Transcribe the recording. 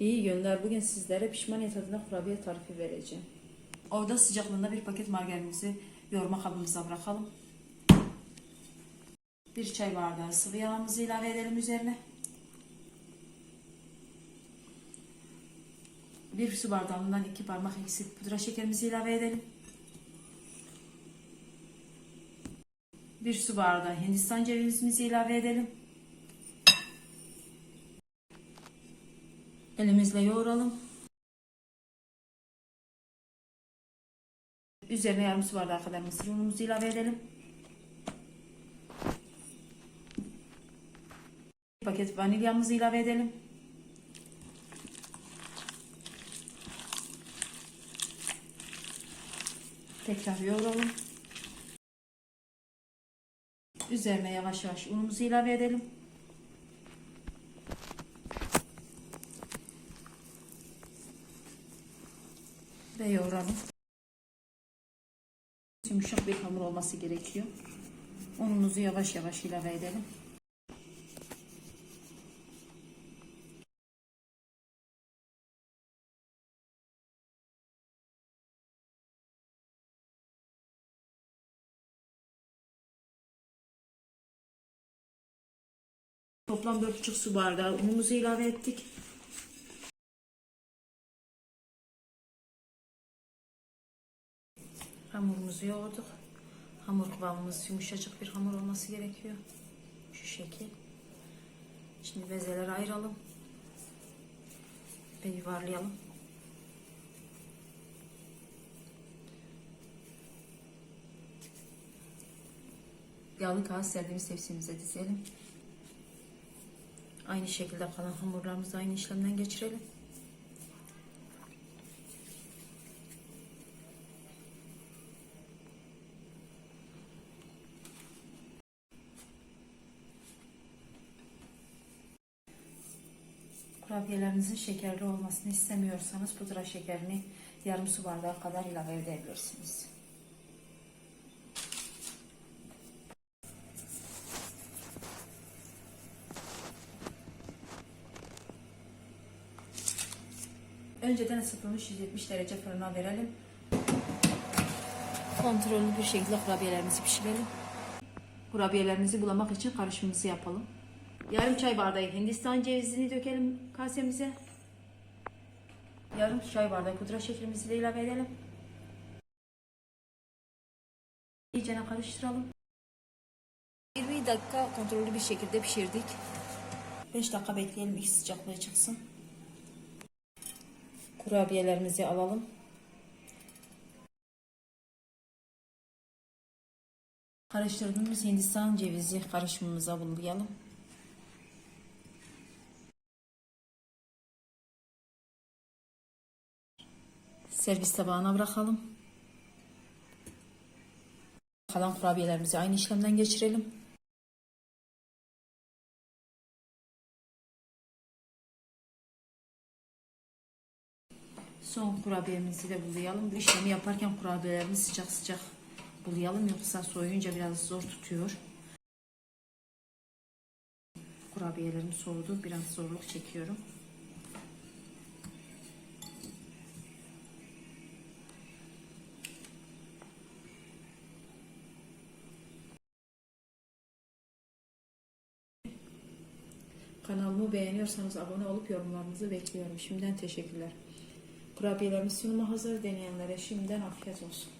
İyi günler. Bugün sizlere pişmaniye tadında kurabiye tarifi vereceğim. Orada sıcaklığında bir paket margarinimizi yoğurma kabımıza bırakalım. Bir çay bardağı sıvı yağımızı ilave edelim üzerine. Bir su bardağından iki parmak eksik pudra şekerimizi ilave edelim. Bir su bardağı hindistan cevizimizi ilave edelim. Elimizle yoğuralım. Üzerine yarım su bardağı kadar mısır unumuzu ilave edelim. Bir paket vanilyamızı ilave edelim. Tekrar yoğuralım. Üzerine yavaş yavaş unumuzu ilave edelim. Ve yoğuralım. Yumuşak bir hamur olması gerekiyor. Unumuzu yavaş yavaş ilave edelim. Toplam 4,5 su bardağı unumuzu ilave ettik. Hamurumuzu yoğurduk. Hamur kıvamımız yumuşacık bir hamur olması gerekiyor. Şu şekil. Şimdi bezeleri ayıralım. Ve yuvarlayalım. Yağlı kağıt serdiğimiz tepsimize dizelim. Aynı şekilde kalan hamurlarımızı aynı işlemden geçirelim. Kurabiyelerinizin şekerli olmasını istemiyorsanız pudra şekerini yarım su bardağı kadar ilave edebilirsiniz. Önceden ısıtılmış 170 derece fırına verelim. Kontrollü bir şekilde kurabiyelerimizi pişirelim. Kurabiyelerimizi bulamak için karışımımızı yapalım. Yarım çay bardağı Hindistan cevizini dökelim kasemize. Yarım çay bardağı pudra şekerimizi de ilave edelim. İyice karıştıralım. 20 dakika kontrollü bir şekilde pişirdik. 5 dakika bekleyelim ilk sıcaklığı çıksın. Kurabiyelerimizi alalım. Karıştırdığımız Hindistan cevizi karışımımıza bulayalım. Servis tabağına bırakalım. Kalan kurabiyelerimizi aynı işlemden geçirelim. Son kurabiyemizi de bulayalım. Bu işlemi yaparken kurabiyelerimizi sıcak sıcak bulayalım. Yoksa soyunca biraz zor tutuyor. Kurabiyelerim soğudu. Biraz zorluk çekiyorum. Kanalımı beğeniyorsanız abone olup yorumlarınızı bekliyorum. Şimdiden teşekkürler. Kurabiyelerimiz sunuma hazır. Deneyenlere şimdiden afiyet olsun.